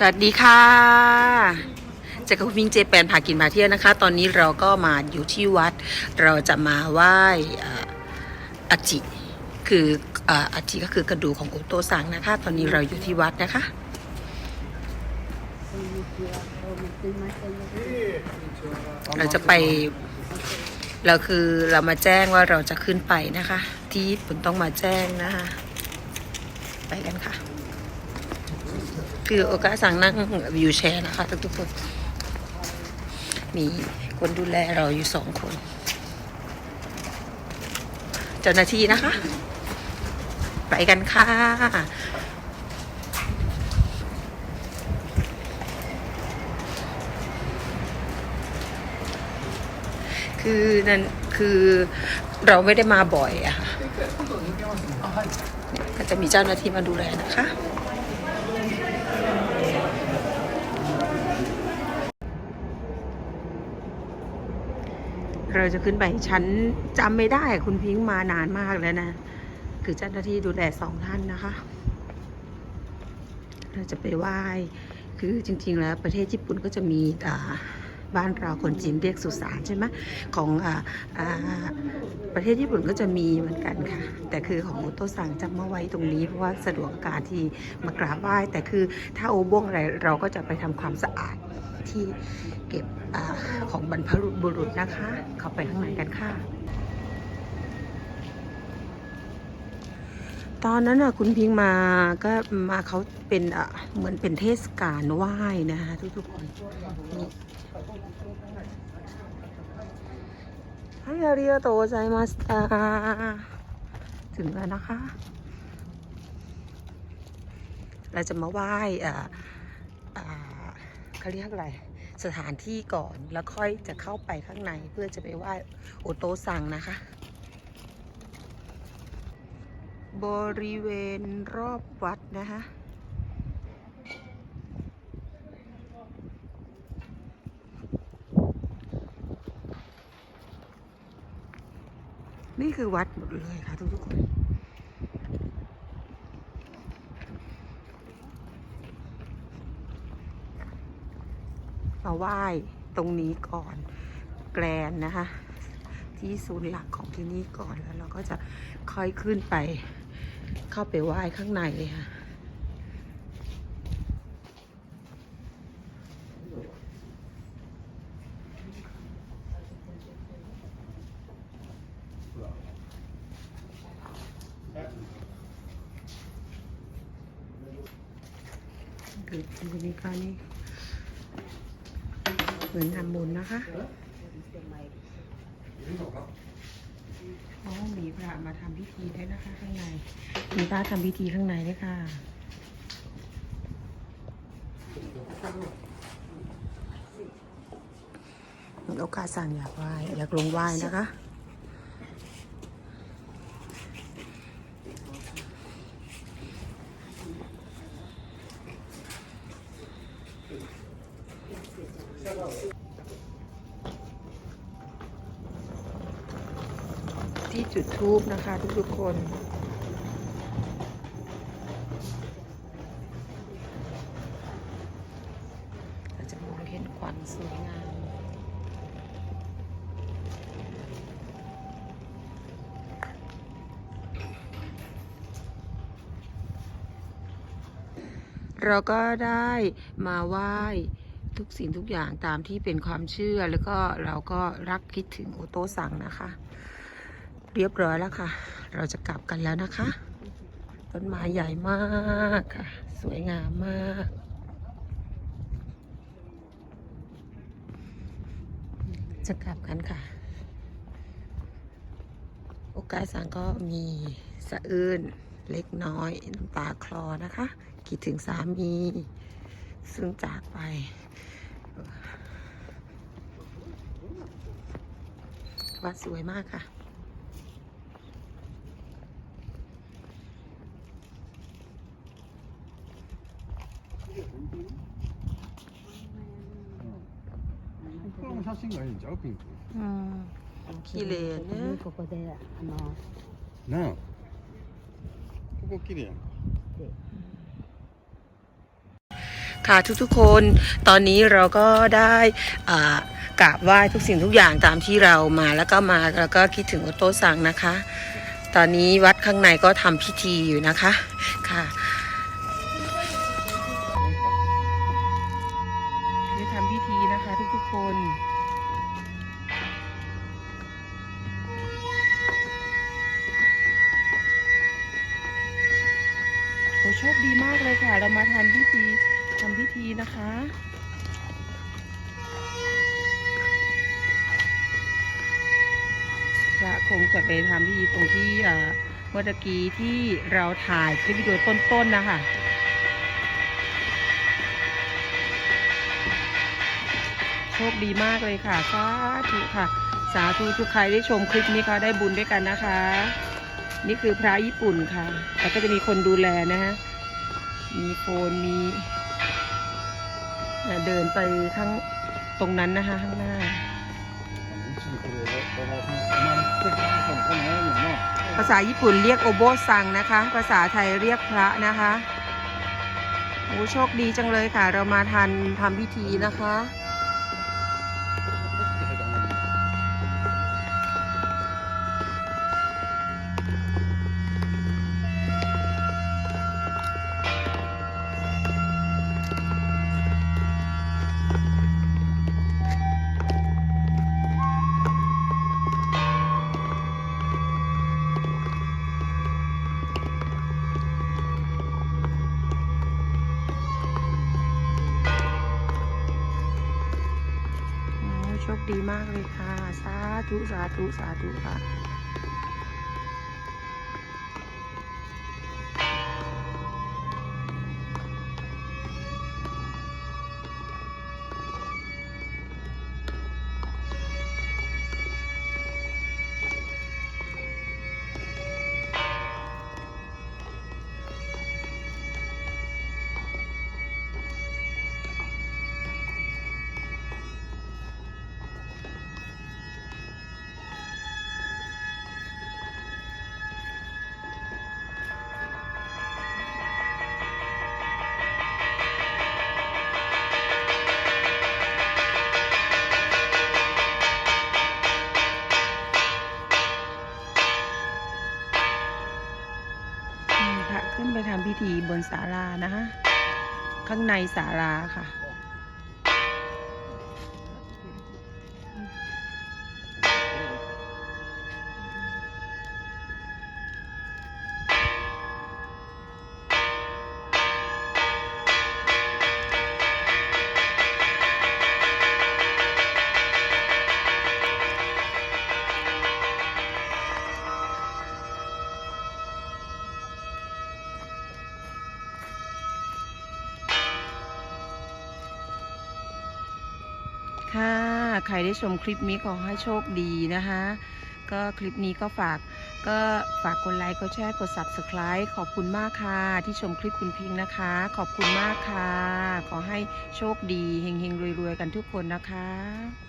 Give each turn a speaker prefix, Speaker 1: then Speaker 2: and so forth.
Speaker 1: สวัสดีค่ะเจกับคุณพิงเจแปนพากินมาเที่ยวนะคะ ตอนนี้เราก็มาอยู่ที่วัด เราจะมาไหว้อออาจิคืออออาจิก็คือกระดูกของโอโตซังนะคะ ตอนนี้เราอยู่ที่วัดนะคะเราจะไป เราคือเรามาแจ้งว่าเราจะขึ้นไปนะคะ ที่ญี่ปุ่นต้องมาแจ้งนะคะ ไปกันค่ะ คือโอกาสสั่งนั่งวิวแชร์นะคะทุกๆคน มีคนดูแลเราอยู่สองคน เจ้าหน้าที่นะคะ ไปกันค่ะคือนั่นคือเราไม่ได้มาบ่อยอะค่ะก็จะมีเจ้าหน้าที่มาดูแลนะคะ เราจะขึ้นไปชั้นจำไม่ได้คุณพิงค์มานานมากแล้วนะ คือเจ้าหน้าที่ดูแลสองท่านนะคะ เราจะไปไหว้คือจริง ๆ แล้วประเทศญี่ปุ่นก็จะมีบ้านเราคนจีนเรียกสุสานใช่ไหมของออประเทศญี่ปุ่นก็จะมีเหมือนกันค่ะ แต่คือของโอโตซังจะมาไว้ตรงนี้ เพราะว่าสะดวกการที่มากราบไหว้แต่คือถ้าโอบงอะไรเราก็จะไปทำความสะอาด ที่เก็บอาของบรรพบุรุษนะคะ เข้าไปข้างในกันค่ะ ตอนนั้นน่ะคุณพิงมาก็มาเขาเป็นอ่ะเหมือนเป็นเทศกาลไหว้นะคะทุกๆคนนี่はいありがとうございましたถึงแล้วนะคะ เราจะมาไหว้อ่าอ่า เขาเรียกอะไร สถานที่ก่อนแล้วค่อยจะเข้าไปข้างในเพื่อจะไปไหว้โอโตซังนะคะ บริเวณรอบวัดนะคะนี่คือวัดหมดเลยค่ะทุกๆคน มาไหว้ตรงนี้ก่อน แกรนนะคะ ที่ศูนย์หลักของที่นี่ก่อนแล้วเราก็จะค่อยขึ้นไป เข้าไปไหว้ข้างในเลยค่ะคือที่นี่ก็นี่ เหมือนทำบุญนะคะอ๋อมีพระมาทำพิธีได้นะคะข้างใน มีพระทำพิธีข้างในด้วยค่ะโอกาสสั่งอยากไหว้อยากลงไหว้นะคะ ที่จุดทูบนะคะทุกๆคนเราจะมองเห็นควันสวยงามเราก็ได้มาไหว้ ทุกสิ่งทุกอย่างตามที่เป็นความเชื่อ แล้วก็เราก็รักคิดถึงโอโต้สั่งนะคะ เรียบร้อยแล้วค่ะ เราจะกลับกันแล้วนะคะ ต้นไม้ใหญ่มากค่ะ สวยงามมากจะกลับกันค่ะ โอกาสสังก็มีสะอื้นเล็กน้อยน้ำตาคลอนะคะ คิดถึงสามี ซึ่งจากไป วัดสวยมากค่ะ
Speaker 2: これも写真がいいんちゃうピンク
Speaker 1: อืม 綺麗ね
Speaker 3: ここであの
Speaker 2: なあここ綺麗やん
Speaker 1: ค่ะทุกๆคนตอนนี้เราก็ได้กราบไหว้ทุกสิ่งทุกอย่างตามที่เรามาแล้วก็มาแล้วก็คิดถึงโอโต้ซังนะคะ ตอนนี้วัดข้างในก็ทำพิธีอยู่นะคะค่ะคือทำพิธีนะคะทุกๆคนโอ้โชคดีมากเลยค่ะ เรามาทันพิธี ทำพิธีนะคะพระคงจะไปทำพิธีตรงที่เมื่อกี้ที่เราถ่ายคลิปวิดีโอต้นๆนะคะโชคดีมากเลยค่ะ สาธุค่ะ สาธุทุกใครได้ชมคลิปนี้ค่ะได้บุญด้วยกันนะคะ นี่คือพระญี่ปุ่นค่ะ แล้วก็จะมีคนดูแลนะฮะ มีโฟนมี เดินไปข้างตรงนั้นนะคะข้างหน้าภาษาญี่ปุ่นเรียกโอโบซังนะคะ ภาษาไทยเรียกพระนะคะโอ้โชคดีจังเลยค่ะ เรามาทันทำพิธีนะคะ โชคดีมากเลยค่ะ สาธุ สาธุ สาธุค่ะ ไปทำพิธีบนศาลานะคะ ข้างในศาลาค่ะ ค่ะ ใครได้ชมคลิปนี้ขอให้โชคดีนะคะ ก็คลิปนี้ก็ฝากก็ฝากกดไลค์กดแชร์กด subscribe ขอบคุณมากค่ะ ที่ชมคลิปคุณพิงค์นะคะ ขอบคุณมากค่ะ ขอให้โชคดีเฮงๆรวยๆกันทุกคนนะคะ